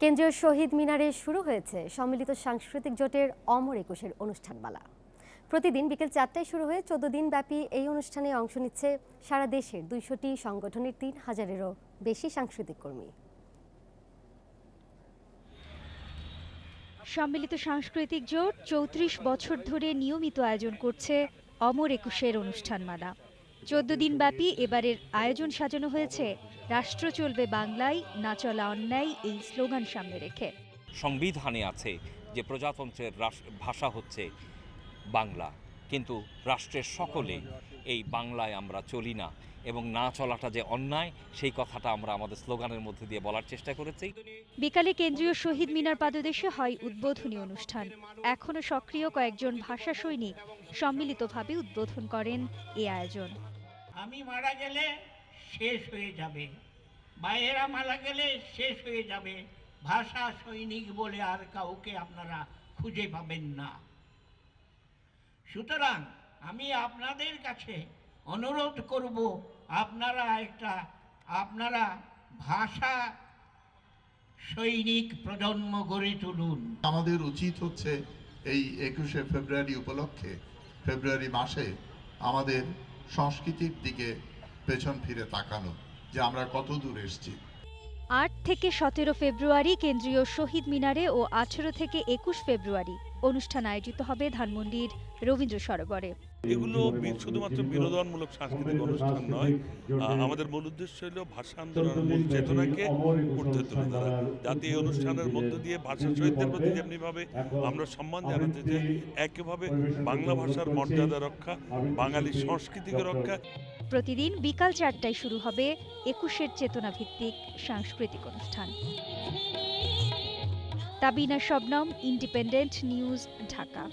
কেন্দ্রীয় শহীদ মিনারে শুরু হয়েছে সম্মিলিত সাংস্কৃতিক জোটের অমর একুশের অনুষ্ঠানমালা। প্রতিদিন বিকেল চারটায় শুরু হয়ে চোদ্দ দিন ব্যাপী এই অনুষ্ঠানে অংশ নিচ্ছে সারা দেশের দুইশোটি সংগঠনের তিন হাজারেরও বেশি সাংস্কৃতিক কর্মী। সম্মিলিত সাংস্কৃতিক জোট চৌত্রিশ বছর ধরে নিয়মিত আয়োজন করছে অমর একুশের অনুষ্ঠানমালা। চোদ্দ দিনব্যাপী এবারের আয়োজন সাজানো হয়েছে। রাষ্ট্র চলবে বাংলায় না চলা অন্যায় এই স্লোগান সামনে রেখে। সংবিধানে আছে যে প্রজাতন্ত্রের ভাষা হচ্ছে বাংলা। কিন্তু রাষ্ট্রের সকলে এই বাংলায় আমরা চলি না এবং না চলাটা যে অন্যায় সেই কথাটা আমরা আমাদের স্লোগানের মধ্যে দিয়ে বলার চেষ্টা করেছি। বিকালে কেন্দ্রীয় শহীদ মিনার পাদদেশে হয় উদ্বোধনী অনুষ্ঠান। এখনও সক্রিয় কয়েকজন ভাষা সৈনিক সম্মিলিতভাবে উদ্বোধন করেন এ আয়োজন। আমি মারা গেলে শেষ হয়ে যাবে। বাইরেরা মারা গেলে শেষ হয়ে যাবে। ভাষা সৈনিক বলে আর কাউকে আপনারা খুঁজে পাবেন না। সুতরাং আমি আপনাদের কাছে অনুরোধ করব, আপনারা একটা, আপনারা ভাষা সৈনিক প্রজন্ম গড়ে তুলুন। আমাদের উচিত হচ্ছে এই একুশে ফেব্রুয়ারি উপলক্ষে, ফেব্রুয়ারি মাসে আমাদের সংস্কৃতির দিকে পেছন ফিরে তাকানো যে আমরা কত দূর এসেছি। আট থেকে সতেরো ফেব্রুয়ারি কেন্দ্রীয় শহীদ মিনারে ও আঠেরো থেকে একুশ ফেব্রুয়ারি অনুষ্ঠান আয়োজিত হবে ধানমন্ডির রবীন্দ্র সরোবরে। এগুলো শুধুমাত্র বিনোদনমূলক সাংস্কৃতিক অনুষ্ঠান নয় আমাদের মূল উদ্দেশ্য হলো ভাষা আন্দোলনের মূল চেতনাকে ঊর্ধ্বে তুলে। ধরা যাতে এই অনুষ্ঠানের মধ্য দিয়ে ভাষা শহীদদের প্রতি যেমনিভাবে আমরা সম্মান জানাতে চাই, একইভাবে বাংলা ভাষার মর্যাদা রক্ষা, বাঙালি সংস্কৃতিকে রক্ষা প্রতিদিন বিকাল চারটায় শুরু হবে একুশের চেতনা ভিত্তিক সাংস্কৃতিক অনুষ্ঠান। Tabina Shabnam Independent News Dhaka.